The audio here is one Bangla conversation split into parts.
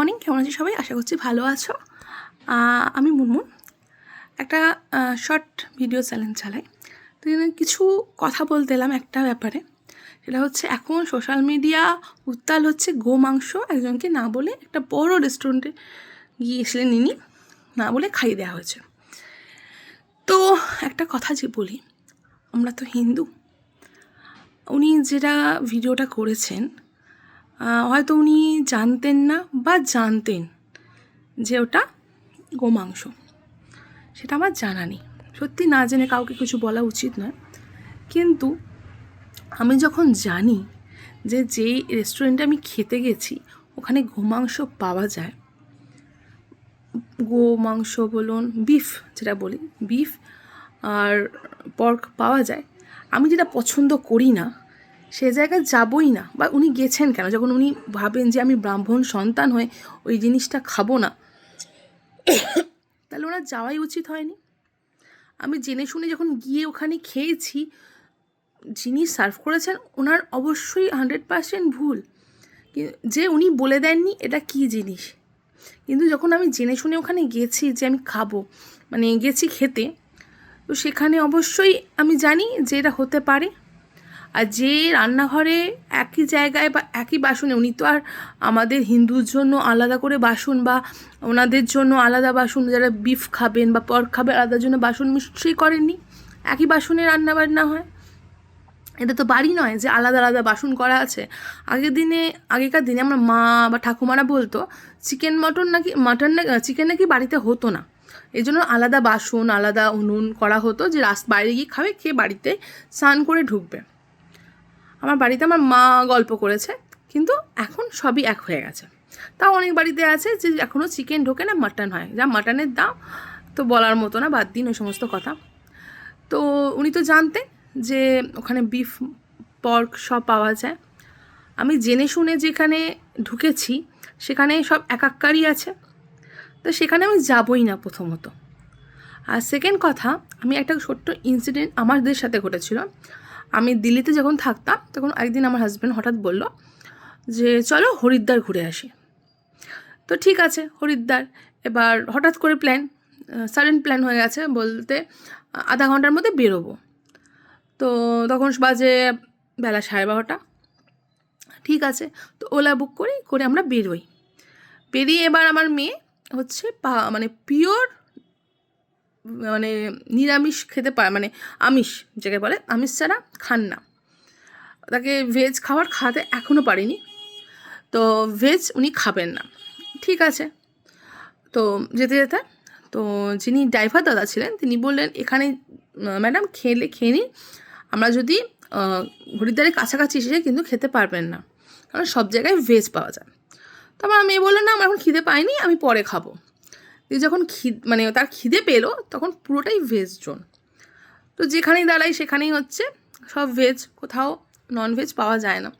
মর্নিং কেমন আছো সবাই? আশা করছি ভালো আছো। আমি মুনমুন। একটা শর্ট ভিডিও চ্যানেল চালাই। তো কিছু কথা বলতে এলাম একটা ব্যাপারে। সেটা হচ্ছে, এখন সোশ্যাল মিডিয়া উত্তাল হচ্ছে গো মাংস একজনকে না বলে একটা বড় রেস্টুরেন্টে গিয়েছিলেন ইনি। না বলে খাইয়ে দেওয়া হয়েছে। তো একটা কথা যে বলি, আমরা তো হিন্দু। উনি যেটা ভিডিওটা করেছেন হয়তো উনি জানতেন না বা জানতেন যে ওটা গোমাংস। সেটা আমার জানা নেই। সত্যি না জেনে কাউকে কিছু বলা উচিত নয়। কিন্তু আমি যখন জানি যে যেই রেস্টুরেন্টে আমি খেতে গেছি, ওখানে গোমাংস পাওয়া যায় গো মাংস বলুন, বিফ যেটা বলি, বিফ আর পর্ক পাওয়া যায়, আমি যেটা পছন্দ করি না সে জায়গায় যাবই না। বা উনি গেছেন কেন? যখন উনি ভাবেন যে আমি ব্রাহ্মণ সন্তান হয়ে ওই জিনিসটা খাব না, তাহলে ওনার যাওয়াই উচিত হয়নি। আমি জেনে শুনে যখন গিয়ে ওখানে খেয়েছি, যিনি সার্ভ করেছেন, ওনার অবশ্যই হান্ড্রেড পার্সেন্ট ভুল। যে উনি বলে দেননি, এটা কী জিনিস? কিন্তু যখন আমি জেনে শুনে ওখানে গেছি যে আমি খাব মানে গেছি খেতে, তো সেখানে অবশ্যই আমি জানি যে এটা হতে পারে। আর যে রান্নাঘরে একই জায়গায় বা একই বাসনে, উনি তো আর আমাদের হিন্দুর জন্য আলাদা করে বাসন বা ওনাদের জন্য আলাদা বাসন, যারা বিফ খাবেন বা পর্ক খাবে আলাদার জন্য বাসন নিশ্চয়ই করেননি। একই বাসনে রান্না বান্না হয়। এটা তো বাড়ি নয় যে আলাদা আলাদা বাসন করা আছে। আগের দিনে, আগেকার দিনে আমার মা বা ঠাকুমারা বলতো চিকেন মটন নাকি মাটন না চিকেন নাকি বাড়িতে হতো না। এই জন্য আলাদা বাসন, আলাদা উনুন করা হতো যে রাস বাইরে গিয়ে খাবে, খেয়ে বাড়িতে স্নান করে ঢুকবে। আমার বাড়িতে আমার মা গল্প করেছে, কিন্তু এখন সবই এক হয়ে গেছে। তাও অনেক বাড়িতে আছে যে এখনও চিকেন ঢোকে না, মাটন হয়। যা মাটনের দাম, তো বলার মতো না, বাদ দিন ওই সমস্ত কথা। তো উনি তো জানতেন যে ওখানে বিফ পর্ক সব পাওয়া যায়। আমি জেনে শুনে যেখানে ঢুকেছি, সেখানে সব একাক্কারই আছে। তো সেখানে আমি যাবই না প্রথমত। আর সেকেন্ড কথা, আমি একটা ছোট্ট ইনসিডেন্ট আমাদের সাথে ঘটেছিল। আমি দিল্লিতে যখন থাকতাম, তখন একদিন আমার হাজব্যান্ড হঠাৎ বলল যে, চলো হরিদ্বার ঘুরে আসি। তো ঠিক আছে, হরিদ্বার। এবার হঠাৎ করে প্ল্যান সাডেন প্ল্যান হয়ে গেছে বলতে আধা ঘণ্টার মধ্যে বেরোবো। তো তখন বাজে বেলা সাড়ে বারোটা। ঠিক আছে, তো ওলা বুক করি, করে আমরা বেরোই। বেরিয়ে এবার আমার মেয়ে হচ্ছে পা মানে পিওর মানে নিরামিষ খেতে পারে মানে আমিষ যাকে বলে, আমিষ ছাড়া খান না। তাকে ভেজ খাবার খাওয়াতে এখনও পারিনি। তো ভেজ উনি খাবেন না। ঠিক আছে। তো যেতে যেতে, তো যিনি ড্রাইভার দাদা ছিলেন, তিনি বললেন, এখানে ম্যাডাম খেলে, খেয়ে নিন। আমরা যদি হরিদ্বারের কাছাকাছি এসে কিন্তু খেতে পারবেন না। কারণ সব জায়গায় ভেজ পাওয়া যায়। তো আমার মেয়ে বলল, না, আমার এখন খিদে পাইনি আমি পরে খাব। দিয়ে যখন খিদ মানে তার খিদে পেল, তখন পুরোটাই ভেজ জোন। তো যেখানেই দাঁড়াই সেখানেই হচ্ছে সব ভেজ কোথাও নন ভেজ পাওয়া যায় না।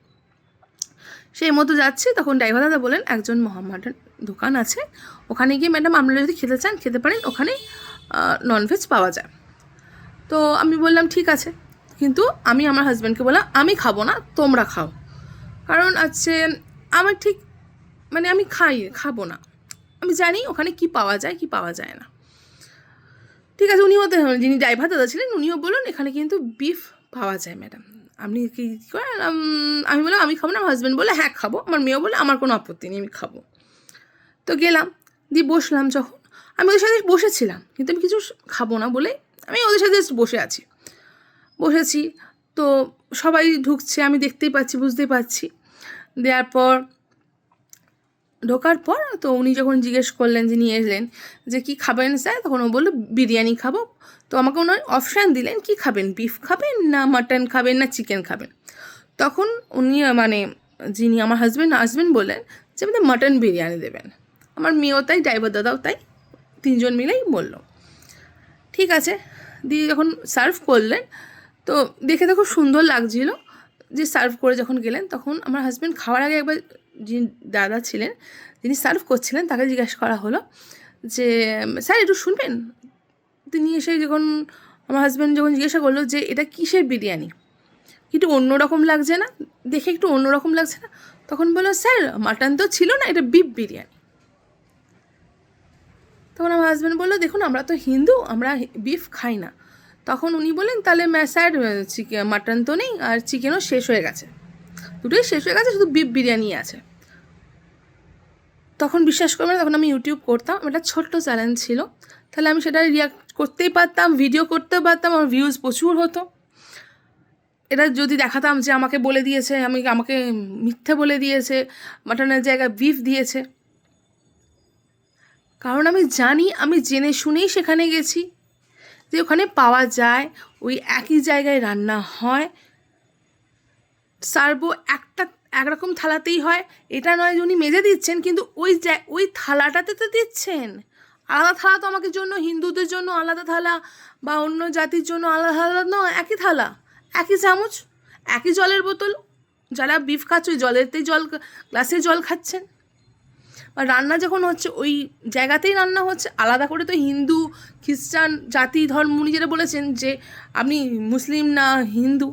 সেই মতো যাচ্ছি, তখন ড্রাইভার দাদা বলেন, একজন মোহাম্মদের দোকান আছে, ওখানে গিয়ে ম্যাডাম আপনারা যদি খেতে চান, খেতে পারেন, ওখানে ননভেজ পাওয়া যায়। তো আমি বললাম, ঠিক আছে। কিন্তু আমি আমার হাজব্যান্ডকে বললাম, আমি খাব না, তোমরা খাও। কারণ আছে আমার ঠিক মানে আমি খাই, খাব না। আমি জানি ওখানে কি পাওয়া যায়, কি পাওয়া যায় না। ঠিক আছে, উনিও যিনি ড্রাইভার দাদা ছিলেন, উনিও বলুন এখানে কিন্তু বিফ পাওয়া যায় ম্যাডাম আপনি কি করেন? আমি বললাম, আমি খাব না। আমার হাজব্যান্ড বলে হ্যাঁ খাব। আমার মেয়েও বলে আমার কোনো আপত্তি নেই, আমি খাব। তো গেলাম, দিয়ে বসলাম যখন। আমি ওদের সাথে বসেছিলাম, কিন্তু আমি কিছু খাব না বলে আমি ওদের সাথে বসে আছি। বসেছি, তো সবাই ঢুকছে, আমি দেখতেই পাচ্ছি, বুঝতেই পারছি। দেওয়ার পর ঢোকার পর তো উনি যখন জিজ্ঞেস করলেন যে নিয়ে এলেন যে কি খাবেন স্যার, তখন ও বলল, বিরিয়ানি খাব। তো আমাকে ওনার অপশান দিলেন, কি খাবেন? বিফ খাবেন না মাটন খাবেন না চিকেন খাবেন? তখন উনি মানে যিনি আমার হাজব্যান্ড হাজব্যান্ড বললেন যে আমাদের মাটন বিরিয়ানি দেবেন। আমার মেয়েও তাই ড্রাইভার দাদাও তাই, তিনজন মিলেই বলল। ঠিক আছে, দিয়ে যখন সার্ভ করলেন, তো দেখে তো খুব সুন্দর লাগছিল যে সার্ভ করে যখন গেলেন, তখন আমার হাজব্যান্ড খাওয়ার আগে একবার যিনি দাদা ছিলেন, যিনি সার্ভ করছিলেন, তাকে জিজ্ঞাসা করা হলো যে, স্যার, একটু শুনবেন? তিনি এসে যখন আমার হাজব্যান্ড যখন জিজ্ঞাসা করল যে, এটা কিসের বিরিয়ানি? একটু অন্যরকম লাগছে না, দেখে একটু অন্যরকম লাগছে না। তখন বলল, স্যার মাটন তো ছিল না, এটা বিফ বিরিয়ানি। তখন আমার হাজব্যান্ড বলল, দেখুন, আমরা তো হিন্দু, আমরা বিফ খাই না। তখন উনি বললেন, তাহলে, স্যার চিকেন মাটন তো নেই, আর চিকেনও শেষ হয়ে গেছে। দুটোই শেষ হয়ে গেছে, শুধু বিফ বিরিয়ানি আছে। তখন বিশ্বাস করবে না, তখন আমি ইউটিউব করতাম। একটা ছোট্ট চ্যালেঞ্জ ছিল। তাহলে আমি সেটা রিয়াক্ট করতেই পারতাম ভিডিও করতেও পারতাম, আমার ভিউজ প্রচুর হতো। এটা যদি দেখাতাম যে আমাকে বলে দিয়েছে, আমি আমাকে মিথ্যে বলে দিয়েছে, মাটনের জায়গায় বিফ দিয়েছে। কারণ আমি জানি, আমি জেনে শুনেই সেখানে গেছি যে ওখানে পাওয়া যায়, ওই একই জায়গায় রান্না হয়। সার্বো একটা একরকম থালাতেই হয়। এটা নয় উনি মেজে দিচ্ছেন, কিন্তু ওই ওই থালাটাতে তো দিচ্ছেন। আলাদা থালা তো আমাকে জন্য, হিন্দুদের জন্য আলাদা থালা বা অন্য জাতির জন্য আলাদা থালা নয় একই থালা, একই চামচ, একই জলের বোতল। যারা বিফ খাচ্ছে ওই জলেতেই জল, গ্লাসে জল খাচ্ছেন। বা রান্না যখন হচ্ছে, ওই জায়গাতেই রান্না হচ্ছে, আলাদা করে তো হিন্দু, খ্রিস্টান জাতি, ধর্ম নিজেরা বলেছেন যে, আপনি মুসলিম না হিন্দু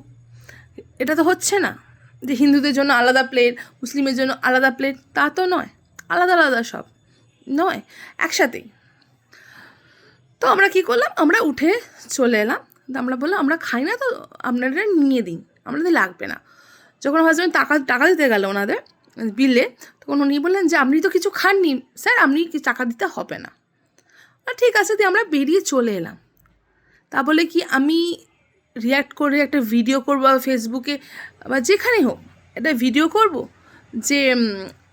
এটা তো হচ্ছে না যে হিন্দুদের জন্য আলাদা প্লেট মুসলিমের জন্য আলাদা প্লেট তা তো নয়। আলাদা আলাদা সব নয় একসাথেই তো আমরা কি করলাম? আমরা উঠে চলে এলাম। তো আমরা বললাম, আমরা খাই না তো, আপনারা নিয়ে দিন। আমাদের লাগবে না। যখন হাজব্যান্ড টাকা টাকা দিতে গেল ওনাদের বিলে তখন উনি বললেন যে, আপনি তো কিছু খাননি স্যার আপনি টাকা দিতে হবে না, ঠিক আছে, দিয়ে আমরা বেরিয়ে চলে এলাম। তা বলে কি, আমি রিয়্যাক্ট করে একটা ভিডিও করব ফেসবুকে বা যেখানে হোক, একটা ভিডিও করব যে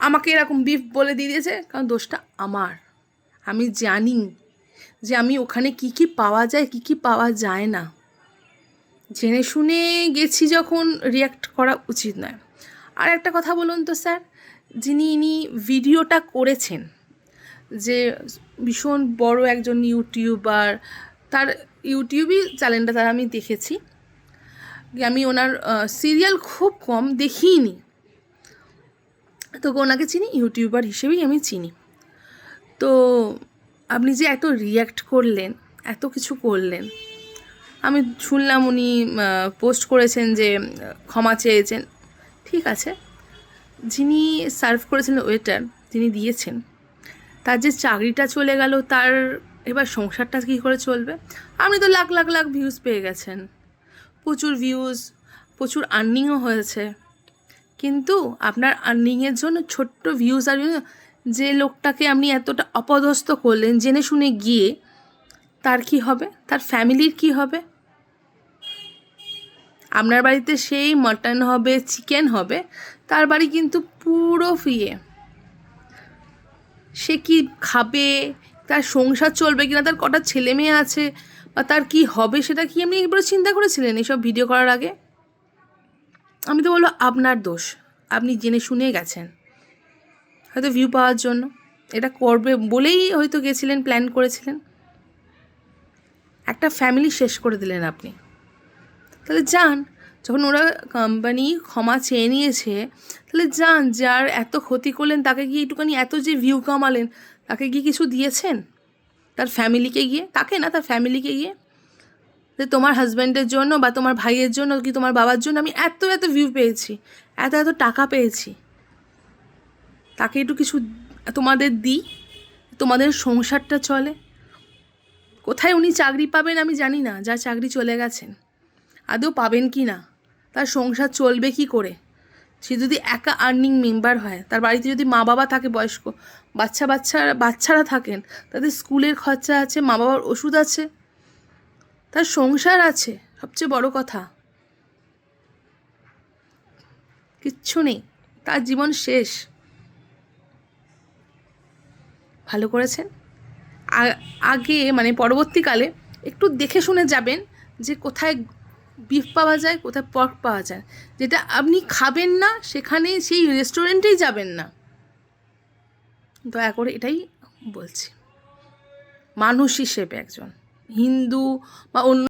আমাকে এরকম বিফ বলে দিয়ে দিয়েছে, কারণ দোষটা আমার। আমি জানি যে আমি ওখানে কি কি পাওয়া যায়, কি কি পাওয়া যায় না। জেনে শুনে গেছি যখন রিয়্যাক্ট করা উচিত নয়। আর একটা কথা বলুন তো স্যার, যিনি ইনি ভিডিওটা করেছেন, যে ভীষণ বড় একজন ইউটিউবার তার ইউটিউবই চ্যানেলটা তারা আমি দেখেছি। আমি ওনার সিরিয়াল খুব কম দেখিনি। তো ওনাকে চিনি, ইউটিউবার হিসেবেই আমি চিনি। তো আপনি যে এত রিয়্যাক্ট করলেন, এত কিছু করলেন, আমি শুনলাম উনি পোস্ট করেছেন যে ক্ষমা চেয়েছেন। ঠিক আছে। যিনি সার্ভ করেছেন ওয়েটার যিনি দিয়েছেন, তার যে চাকরিটা চলে গেল, তার এবার সংসারটা কী করে চলবে? আপনি তো লাখ লাখ লাখ ভিউজ পেয়ে গেছেন। প্রচুর ভিউজ প্রচুর আর্নিংও হয়েছে। কিন্তু আপনার আর্নিংয়ের জন্য ছোট্ট ভিউজ আর যে লোকটাকে আপনি এতটা অপদস্থ করলেন, জেনে শুনে গিয়ে তার কি হবে? তার ফ্যামিলির কি হবে? আপনার বাড়িতে সেই মটন হবে চিকেন হবে, তার বাড়ি কিন্তু পুরো ফিয়ে সে কি খাবে? তার সংসার চলবে কিনা, তার কটা ছেলে মেয়ে আছে বা তার কি হবে সেটা কি আপনি একবার চিন্তা করেছিলেন এইসব ভিডিও করার আগে? আমি তো বলব আপনার দোষ, আপনি জেনে শুনে গেছেন। হয়তো ভিউ পাওয়ার জন্য। এটা করবে বলেই হয়তো গেছিলেন প্ল্যান করেছিলেন। একটা ফ্যামিলি শেষ করে দিলেন আপনি। তাহলে যান, যখন ওরা কোম্পানি ক্ষমা চেয়ে নিয়েছে, তাহলে যান, যার এত ক্ষতি করলেন, তাকে গিয়ে একটুখানি এত যে ভিউ কামালেন তাকে গিয়ে কিছু দিয়েছেন? তার ফ্যামিলিকে গিয়ে? তাকে না তার ফ্যামিলিকে গিয়ে? যে তোমার হাজব্যান্ডের জন্য বা তোমার ভাইয়ের জন্য কি তোমার বাবার জন্য আমি এত এত ভিউ পেয়েছি, এত এত টাকা পেয়েছি। তাকে একটু কিছু তোমাদের দিই তোমাদের সংসারটা চলে। কোথায় উনি চাকরি পাবেন আমি জানি না, যা চাকরি চলে গেছেন। আদৌ পাবেন কি না? তার সংসার চলবে কি করে? সে যদি একা আর্নিং মেম্বার হয়, তার বাড়িতে যদি মা বাবা থাকে বয়স্ক, বাচ্চা বাচ্চারা বাচ্চারা থাকেন, তাদের স্কুলের খরচা আছে, মা বাবার ওষুধ আছে, তার সংসার আছে, সবচেয়ে বড় কথা। কিচ্ছু নেই, তার জীবন শেষ। ভালো করেছেন? আগে মানে পরবর্তীকালে একটু দেখে শুনে যাবেন যে কোথায় বিফ পাওয়া যায়, কোথায় পর্ক পাওয়া যায়। যেটা আপনি খাবেন না, সেখানে সেই রেস্টুরেন্টেই যাবেন না। দয়া করে এটাই বলছি। মানুষ হিসেবে একজন। হিন্দু বা অন্য